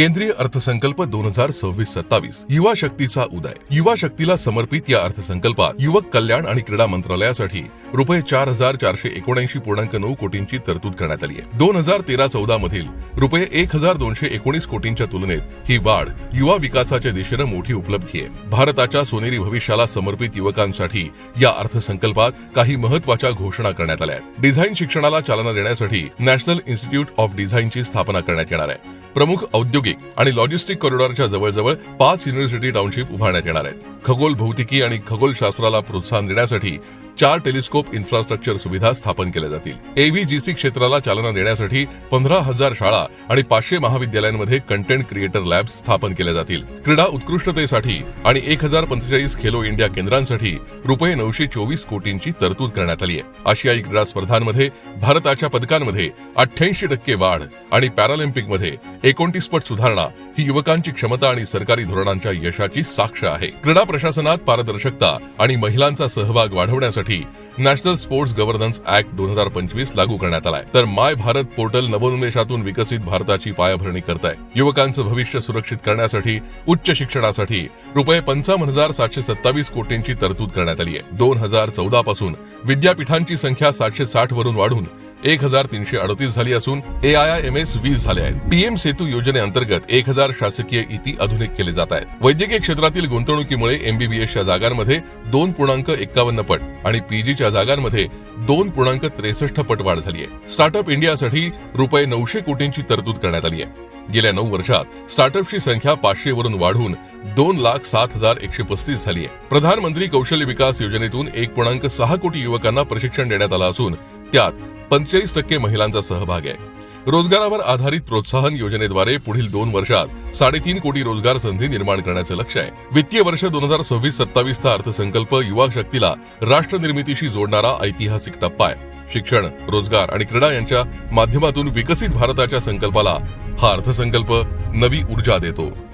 केंद्रीय अर्थसंकल्प दोन हजार सव्वीस सत्तावीस. युवा शक्तीचा उदय. युवा शक्तीला समर्पित या अर्थसंकल्पात युवक कल्याण आणि क्रीडा मंत्रालयासाठी रुपये चार हजार चारशे एकोणऐंशी पूर्णांक नऊ कोटींची तरतूद करण्यात आली आहे. दोन हजार तेरा चौदा मधील रुपये एक हजार दोनशे एकोणीस कोटींच्या तुलनेत ही वाढ युवा विकासाच्या दिशेनं मोठी उपलब्धी आहे. भारताच्या सोनेरी भविष्याला समर्पित युवकांसाठी या अर्थसंकल्पात काही महत्त्वाच्या घोषणा करण्यात आल्या आहेत. डिझाईन शिक्षणाला चालना देण्यासाठी नॅशनल इन्स्टिट्यूट ऑफ डिझाईनची स्थापना करण्यात येणार आहे. प्रमुख औद्योगिक आणि लॉजिस्टिक कॉरिडॉरच्या जवळजवळ पाच युनिव्हर्सिटी टाउनशिप उभारण्यात येणार आहेत. खगोल भौतिकी आणि खगोलशास्त्राला प्रोत्साहन देण्यासाठी चार टेलिस्कोप इन्फ्रास्ट्रक्चर सुविधा स्थापन केल्या जातील. एव्हीजीसी क्षेत्राला चालना देण्यासाठी पंधरा हजार शाळा आणि पाचशे महाविद्यालयांमध्ये कंटेंट क्रिएटर लॅब स्थापन केल्या जातील. क्रीडा उत्कृष्टतेसाठी आणि एक हजार पंचेचाळीस खेलो इंडिया केंद्रांसाठी रुपये नऊशे चोवीस कोटींची तरतूद करण्यात आली आहे. आशियाई क्रीडा स्पर्धांमध्ये भारताच्या पदकांमध्ये अठ्ठ्याऐंशी टक्के वाढ आणि पॅरालिम्पिकमध्ये एकोणतीस पट सुधारणा ही युवकांची क्षमता आणि सरकारी धोरणांच्या यशाची साक्ष आहे. क्रीडा प्रशासनात पारदर्शकता आणि महिलांचा सहभाग वाढवण्यासाठी करण्यासाठी नॅशनल स्पोर्ट्स गव्हर्नन्स ऍक्ट दोन हजार पंचवीस लागू करण्यात आलाय. तर माय भारत पोर्टल नवोन्मेषातून विकसित भारताची पायाभरणी करत आहे युवकांचं भविष्य सुरक्षित करण्यासाठी उच्च शिक्षणासाठी रुपये पंचावन्न हजार सातशे सत्तावीस कोटींची तरतूद करण्यात आली आहे दोन हजार चौदा पासून विद्यापीठांची संख्या सातशे साठ वरून वाढून एक हजार तीनशे अडतीस झाली असून A I I M S वीस झाले आहेत. पीएम सेतू योजनेअंतर्गत एक हजार शासकीय इती आधुनिक केले जात आहेत. वैद्यकीय क्षेत्रातील गुंतवणुकीमुळे एमबीबीएसच्या जागांमध्ये दोन पूर्णांक एक्कावन्न पट आणि पीजीच्या जागांमध्ये दोन पूर्णांक त्रेसष्ट पट वाढ झाली आहे. स्टार्टअप इंडियासाठी रुपये नऊशे कोटींची तरतूद करण्यात आली आहे. गेल्या नऊ वर्षात स्टार्टअपची संख्या पाचशे वरून वाढून दोन लाख सात हजार एकशे पस्तीस झाली आहे. प्रधानमंत्री कौशल्य विकास योजनेतून एक पूर्णांक सहा कोटी युवकांना प्रशिक्षण देण्यात आलं असून त्यात पंचेचाळीस टक्के महिलांचा सहभाग आहे. रोजगारावर आधारित प्रोत्साहन योजनेद्वारे पुढील दोन वर्षात साडेतीन कोटी रोजगार संधी निर्माण करण्याचं लक्ष आहे. वित्तीय वर्ष दोन हजार सव्वीस सत्तावीसचा अर्थसंकल्प युवा शक्तीला राष्ट्रनिर्मितीशी जोडणारा ऐतिहासिक टप्पा आहे. शिक्षण रोजगार आणि क्रीडा यांच्या माध्यमातून विकसित भारताच्या संकल्पाला हा अर्थसंकल्प नवी ऊर्जा देतो.